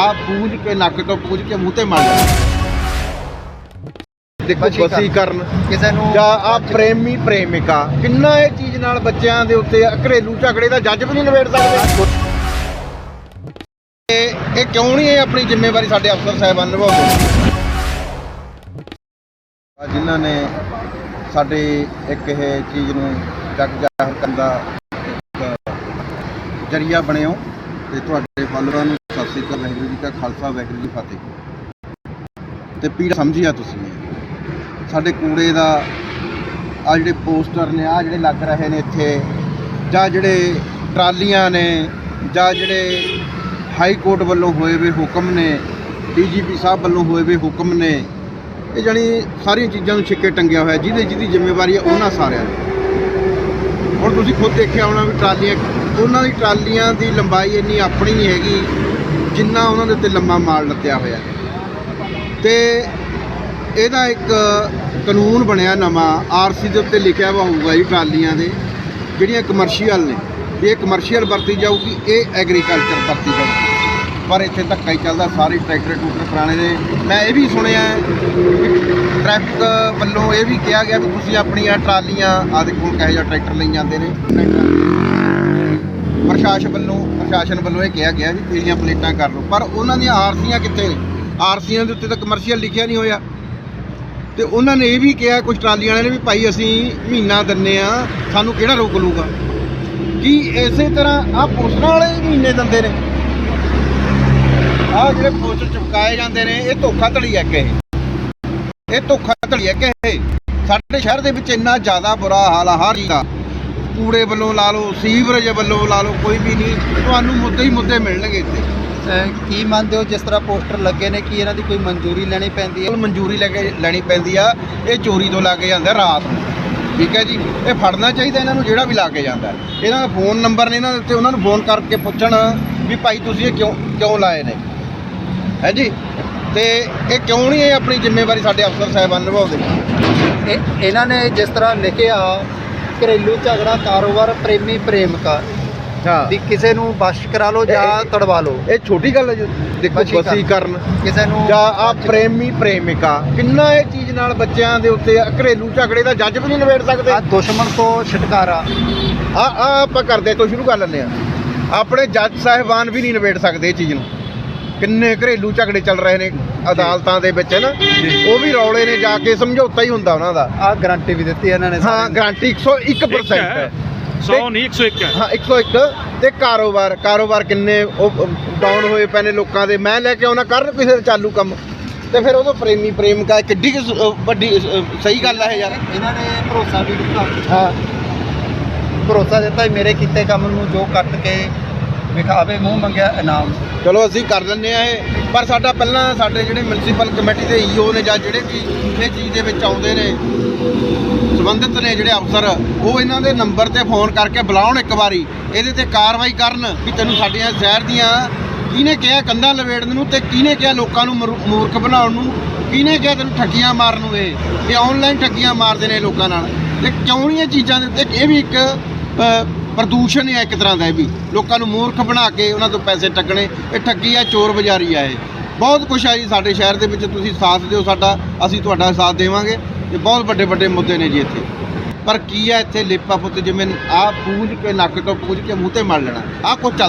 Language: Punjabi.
ਆ ਪੂਜ ਕੇ ਨੱਕ ਤੋਂ ਪੂਜ ਕੇ ਮੂੰਹ ਤੇ ਮਾਰ ਦੇਖੋ ਵਸ਼ੀਕਰਨ। ਕਿਸੇ ਨੂੰ ਜਾਂ ਆ ਪ੍ਰੇਮੀ ਪ੍ਰੇਮਿਕਾ। ਕਿੰਨਾ ਇਹ ਚੀਜ਼ ਨਾਲ ਬੱਚਿਆਂ ਦੇ ਉੱਤੇ ਘਰੇਲੂ ਝਗੜੇ ਦਾ ਜੱਜ ਵੀ ਨਹੀਂ ਨਿਬੇੜ ਸਕਦੇ। ਇਹ ਇਹ ਕਿਉਂ ਨਹੀਂ ਇਹ ਆਪਣੀ ਜ਼ਿੰਮੇਵਾਰੀ ਸਾਡੇ ਅਫਸਰ ਸਾਹਿਬਾਨ ਨਿਭਾਉਂਦੇ? ਆ ਜਿਨ੍ਹਾਂ ਨੇ ਸਾਡੇ ਇੱਕ ਇਹ ਚੀਜ਼ ਨੂੰ ਜਗ ਜ਼ਾਹਰ ਕਰਨ ਦਾ ਜਰੀਆ ਬਣਿਓ ਤੇ ਤੁਹਾਡੇ ਫਾਲੋਅਰਾਂ ਨੂੰ ਸ੍ਰੀ ਅਕਾਲ ਵਾਹਿਗੁਰੂ ਜੀ ਕਾ ਖਾਲਸਾ, ਵਾਹਿਗੁਰੂ ਜੀ ਫਤਿਹ। ਤੇ ਪੀੜ ਸਮਝਿਆ ਤੁਸੀਂ। ਸਾਡੇ ਕੂੜੇ ਦਾ ਆ ਜਿਹੜੇ ਪੋਸਟਰ ਨੇ ਆ ਜਿਹੜੇ ਲੱਗ ਰਹੇ ਨੇ ਇੱਥੇ, ਜਾਂ ਜਿਹੜੇ ਟਰਾਲੀਆਂ ਨੇ, ਜਾਂ ਜਿਹੜੇ ਹਾਈ ਕੋਰਟ ਵੱਲੋਂ ਹੋਏ ਵੇ ਹੁਕਮ ਨੇ, ਡੀਜੀਪੀ ਸਾਹਿਬ ਵੱਲੋਂ ਹੋਏ ਵੇ ਹੁਕਮ ਨੇ, ਇਹ ਜਾਣੀ ਸਾਰੀਆਂ ਚੀਜ਼ਾਂ ਨੂੰ ਛਿੱਕੇ ਟੰਗਿਆ ਹੋਇਆ, ਜਿਹਦੇ ਜਿਹਦੀ ਜ਼ਿੰਮੇਵਾਰੀ ਹੈ ਉਹਨਾਂ ਸਾਰਿਆਂ ਦੀ। ਹੁਣ ਤੁਸੀਂ ਖੁਦ ਦੇਖਿਆ ਹੋਣਾ ਵੀ ਟਰਾਲੀਆਂ, ਉਹਨਾਂ ਦੀ ਟਰਾਲੀਆਂ ਦੀ ਲੰਬਾਈ ਇੰਨੀ ਆਪਣੀ ਨਹੀਂ ਹੈਗੀ। ਜਿੰਨਾ ਉਹਨਾਂ ਦੇ ਉੱਤੇ ਲੰਮਾ ਮਾਲ ਲੱਤਿਆ ਹੋਇਆ ਤੇ ਇਹਦਾ ਇੱਕ ਕਾਨੂੰਨ ਬਣਿਆ ਨਵਾਂ, ਆਰਸੀ ਦੇ ਉੱਤੇ ਲਿਖਿਆ ਵਾ ਹੋਊਗਾ ਜੀ ਟਰਾਲੀਆਂ ਦੇ, ਜਿਹੜੀਆਂ ਕਮਰਸ਼ੀਅਲ ਨੇ। ਵੀ ਇਹ ਕਮਰਸ਼ੀਅਲ ਵਰਤੀ ਜਾਊਗੀ, ਇਹ ਐਗਰੀਕਲਚਰ ਵਰਤੀ ਜਾਊਗੀ। ਪਰ ਇੱਥੇ ਧੱਕਾ ਹੀ ਚੱਲਦਾ, ਸਾਰੇ ਟਰੈਕਟਰ ਟੂਟਰ ਪੁਰਾਣੇ ਨੇ। ਮੈਂ ਇਹ ਵੀ ਸੁਣਿਆ ਟ੍ਰੈਫਿਕ ਵੱਲੋਂ ਇਹ ਵੀ ਕਿਹਾ ਗਿਆ ਵੀ ਤੁਸੀਂ ਆਪਣੀਆਂ ਟਰਾਲੀਆਂ ਆਦਿ ਕੋਲ ਕਹੇ ਜਾਂ ਟਰੈਕਟਰ ਲਈ ਜਾਂਦੇ ਨੇ। ਪ੍ਰਸ਼ਾਸਨ ਵੱਲੋਂ ਪ੍ਰਸ਼ਾਸਨ ਵੱਲੋਂ ਇਹ ਕਿਹਾ ਗਿਆ ਵੀ ਤੇਰੀਆਂ ਪਲੇਟਾਂ ਕਰ ਲਓ। ਪਰ ਉਹਨਾਂ ਦੀਆਂ ਆਰਸੀਆਂ ਕਿੱਥੇ ਨੇ? ਆਰਸੀਆਂ ਦੇ ਉੱਤੇ ਤਾਂ ਕਮਰਸ਼ੀਅਲ ਲਿਖਿਆ ਨਹੀਂ ਹੋਇਆ। ਤੇ ਉਹਨਾਂ ਨੇ ਇਹ ਵੀ ਕਿਹਾ, ਕੁਝ ਟਰਾਲੀਆਂ ਵਾਲਿਆਂ ਨੇ ਵੀ, ਭਾਈ ਅਸੀਂ ਮਹੀਨਾ ਦਿੰਨੇ ਆ, ਸਾਨੂੰ ਕਿਹੜਾ ਰੋਕ ਲੂਗਾ ਕੀ ਇਸੇ ਤਰ੍ਹਾਂ ਆ ਪੋਸਟਰਾਂ ਵਾਲੇ ਮਹੀਨੇ ਦਿੰਦੇ ਨੇ? ਆ ਜਿਹੜੇ ਪੋਸਟਰ ਚਿਪਕਾਏ ਜਾਂਦੇ ਨੇ, ਇਹ ਧੋਖਾ ਧੜੀ ਹੈ ਕਿ ਇਹ ਧੋਖਾ ਧੜੀ ਹੈ ਕਿ ਸਾਡੇ ਸ਼ਹਿਰ ਦੇ ਵਿੱਚ ਇੰਨਾ ਜ਼ਿਆਦਾ ਬੁਰਾ ਹਾਲ ਆ, ਹਰ ਚੀਜ਼ ਦਾ। ਕੂੜੇ ਵੱਲੋਂ ਲਾ ਲਓ ਸੀਵਰੇਜ ਵੱਲੋਂ ਲਾ ਲਓ ਕੋਈ ਵੀ ਨਹੀਂ ਤੁਹਾਨੂੰ ਮੁੱਦੇ ਹੀ ਮੁੱਦੇ ਮਿਲਣਗੇ ਇੱਥੇ। ਕੀ ਮੰਨਦੇ ਹੋ ਜਿਸ ਤਰ੍ਹਾਂ ਪੋਸਟਰ ਲੱਗੇ ਨੇ ਕੀ ਇਹਨਾਂ ਦੀ ਕੋਈ ਮਨਜ਼ੂਰੀ ਲੈਣੀ ਪੈਂਦੀ ਹੈ? ਮਨਜ਼ੂਰੀ ਲੈ ਕੇ ਲੈਣੀ ਪੈਂਦੀ ਆ ਇਹ ਚੋਰੀ ਤੋਂ ਲਾ ਕੇ ਜਾਂਦਾ ਰਾਤ ਨੂੰ। ਠੀਕ ਹੈ ਜੀ? ਇਹ ਫੜਨਾ ਚਾਹੀਦਾ ਇਹਨਾਂ ਨੂੰ ਜਿਹੜਾ ਵੀ ਲਾ ਕੇ ਜਾਂਦਾ। ਇਹਨਾਂ ਦਾ ਫੋਨ ਨੰਬਰ ਨੇ ਇਹਨਾਂ ਦੇ ਉੱਤੇ ਉਹਨਾਂ ਨੂੰ ਫੋਨ ਕਰਕੇ ਪੁੱਛਣ ਵੀ ਭਾਈ ਤੁਸੀਂ ਇਹ ਕਿਉਂ ਕਿਉਂ ਲਾਏ ਨੇ? ਹੈ ਜੀ? ਤੇ ਇਹ ਕਿਉਂ ਨਹੀਂ ਇਹ ਆਪਣੀ ਜ਼ਿੰਮੇਵਾਰੀ ਸਾਡੇ ਅਫਸਰ ਸਾਹਿਬਾਨ ਨਿਭਾਉਂਦੇ? ਇਹ ਇਹਨਾਂ ਨੇ ਜਿਸ ਤਰ੍ਹਾਂ ਲਿਖਿਆ ਘਰੇਲੂ ਝਗੜਾ ਕਾਰੋਬਾਰ ਪ੍ਰੇਮੀ ਪ੍ਰੇਮਿਕਾ ਹਾਂ। ਵੀ ਕਿਸੇ ਨੂੰ ਵਸ਼ ਕਰਾ ਲਓ ਜਾਂ ਤੜਵਾ ਲਓ। ਇਹ ਛੋਟੀ ਗੱਲ ਹੈ ਜੀ। ਦੇਖੋ ਵਸ਼ੀਕਰਨ। ਵਸੀਕਰਨ। ਕਿਸੇ ਨੂੰ ਜਾਂ ਆ ਪ੍ਰੇਮੀ ਪ੍ਰੇਮਿਕਾ। ਕਿੰਨਾ ਇਹ ਚੀਜ਼ ਨਾਲ ਬੱਚਿਆਂ ਦੇ ਉੱਤੇ ਘਰੇਲੂ ਝਗੜੇ ਦਾ ਜੱਜ ਵੀ ਨਹੀਂ ਨਿਬੇੜ ਸਕਦੇ। ਆ ਦੁਸ਼ਮਣ ਤੋਂ ਛੁਟਕਾਰਾ। ਆ ਆ ਆਪਾਂ ਕਰਦੇ ਤੋਂ ਸ਼ੁਰੂ ਕਰ ਲੈਂਦੇ ਆ ਆਪਣੇ ਜੱਜ ਸਾਹਿਬਾਨ ਵੀ ਨਹੀਂ ਨਿਬੇੜ ਸਕਦੇ ਇਹ ਚੀਜ਼ ਨੂੰ। ਕਿੰਨੇ ਘਰੇਲੂ ਝਗੜੇ ਚੱਲ ਰਹੇ ਨੇ ਅਦਾਲਤਾਂ ਦੇ ਵਿੱਚ ਨਾ ਉਹ ਵੀ ਰੌਲੇ ਨੇ ਜਾ ਕੇ ਸਮਝੌਤਾ ਹੀ ਹੁੰਦਾ ਉਹਨਾਂ ਦਾ। ਆ ਗਾਰੰਟੀ ਵੀ ਦਿੱਤੀ ਇਹਨਾਂ ਨੇ ਹਾਂ। ਗਾਰੰਟੀ 101% ਹੈ 100 ਨਹੀਂ 101 ਹੈ। ਹਾਂ 101 ਤੇ ਕਾਰੋਬਾਰ ਕਾਰੋਬਾਰ ਕਿੰਨੇ ਉਹ ਡਾਊਨ ਹੋਏ ਪਏ ਨੇ ਲੋਕਾਂ ਦੇ। ਮੈਂ ਲੈ ਕੇ ਆਉਣਾ ਕਰਨ ਕਿਸੇ ਦਾ ਚਾਲੂ ਕੰਮ। ਤੇ ਫਿਰ ਉਦੋਂ ਪ੍ਰੇਮੀ ਪ੍ਰੇਮਿਕਾ ਕਿੱਡੀ ਵੱਡੀ ਸਹੀ ਗੱਲ ਹੈ ਯਾਰ। ਇਹਨਾਂ ਨੇ ਭਰੋਸਾ ਵੀ ਦਿੱਤਾ। ਹਾਂ। ਭਰੋਸਾ ਦਿੱਤਾ ਮੇਰੇ ਕੀਤੇ ਕੰਮ ਨੂੰ ਜੋ ਕੱਟ ਕੇ ਵਿਖਾਵੇ, ਮੂੰਹ ਮੰਗਿਆ ਇਨਾਮ। ਚਲੋ, ਅਸੀਂ ਕਰ ਲੈਂਦੇ ਆ ਇਹ। ਪਰ ਸਾਡਾ ਪਹਿਲਾਂ ਸਾਡੇ ਜਿਹੜੇ ਮਿਊਨਿਸਪਲ ਕਮੇਟੀ ਦੇ ਈਓ ਨੇ ਜਾਂ ਜਿਹੜੇ ਵੀ ਇਹ ਚੀਜ਼ ਦੇ ਵਿੱਚ ਆਉਂਦੇ ਨੇ, ਸੰਬੰਧਿਤ ਨੇ ਜਿਹੜੇ ਅਫਸਰ, ਉਹ ਇਹਨਾਂ ਦੇ ਨੰਬਰ ਤੇ ਫੋਨ ਕਰਕੇ ਬੁਲਾਉਣ ਇੱਕ ਵਾਰੀ। ਇਹਦੇ ਤੇ ਕਾਰਵਾਈ ਕਰਨ ਵੀ ਤੈਨੂੰ ਸਾਡੀਆਂ ਸ਼ਹਿਰ ਦੀਆਂ ਕਿਹਨੇ ਕਿਹਾ ਕੰਧਾਂ ਲਵੇੜਨ ਨੂੰ ਤੇ ਕਿਹਨੇ ਕਿਹਾ ਲੋਕਾਂ ਨੂੰ ਮਰੂ- ਮੂਰਖ ਬਣਾਉਣ ਨੂੰ? ਕਿਹਨੇ ਕਿਹਾ ਤੈਨੂੰ ਠੱਗੀਆਂ ਮਾਰਨ ਨੂੰ ਇਹ? ਇਹ ਆਨਲਾਈਨ ਠੱਗੀਆਂ ਮਾਰਦੇ ਨੇ ਲੋਕਾਂ ਨਾਲ। ਤੇ ਕਿਉਂ ਨਹੀਂ ਇਹ ਚੀਜ਼ਾਂ ਦੇ ਉੱਤੇ? ਇਹ ਵੀ ਇੱਕ ਪ੍ਰਦੂਸ਼ਣ ਹੈ ਇੱਕ ਤਰ੍ਹਾਂ ਦਾ ਇਹ ਵੀ। ਲੋਕਾਂ ਨੂੰ ਮੂਰਖ ਬਣਾ ਕੇ ਉਹਨਾਂ ਤੋਂ ਪੈਸੇ ਠੱਗਣੇ ਇਹ ਠੱਗੀ ਆ, ਚੋਰ ਬਜ਼ਾਰੀ ਆ ਇਹ। ਬਹੁਤ ਕੁਛ ਆ ਜੀ ਸਾਡੇ ਸ਼ਹਿਰ ਦੇ ਵਿੱਚ, ਤੁਸੀਂ ਸਾਥ ਦਿਓ ਸਾਡਾ, ਅਸੀਂ ਤੁਹਾਡਾ ਸਾਥ ਦੇਵਾਂਗੇ। ਤੇ ਬਹੁਤ ਵੱਡੇ ਵੱਡੇ ਮੁੱਦੇ ਨੇ ਜੀ ਇੱਥੇ। ਪਰ ਕੀ ਆ ਇੱਥੇ ਲੇਪਾ ਪੁੱਤ ਜਿਵੇਂ ਆ ਪੂਜ ਕੇ, ਨੱਕ ਤੋਂ ਪੂਜ ਕੇ ਮੂੰਹ ਤੇ ਮੜ ਲੈਣਾ ਆ ਕੁਛ ਚੱਲ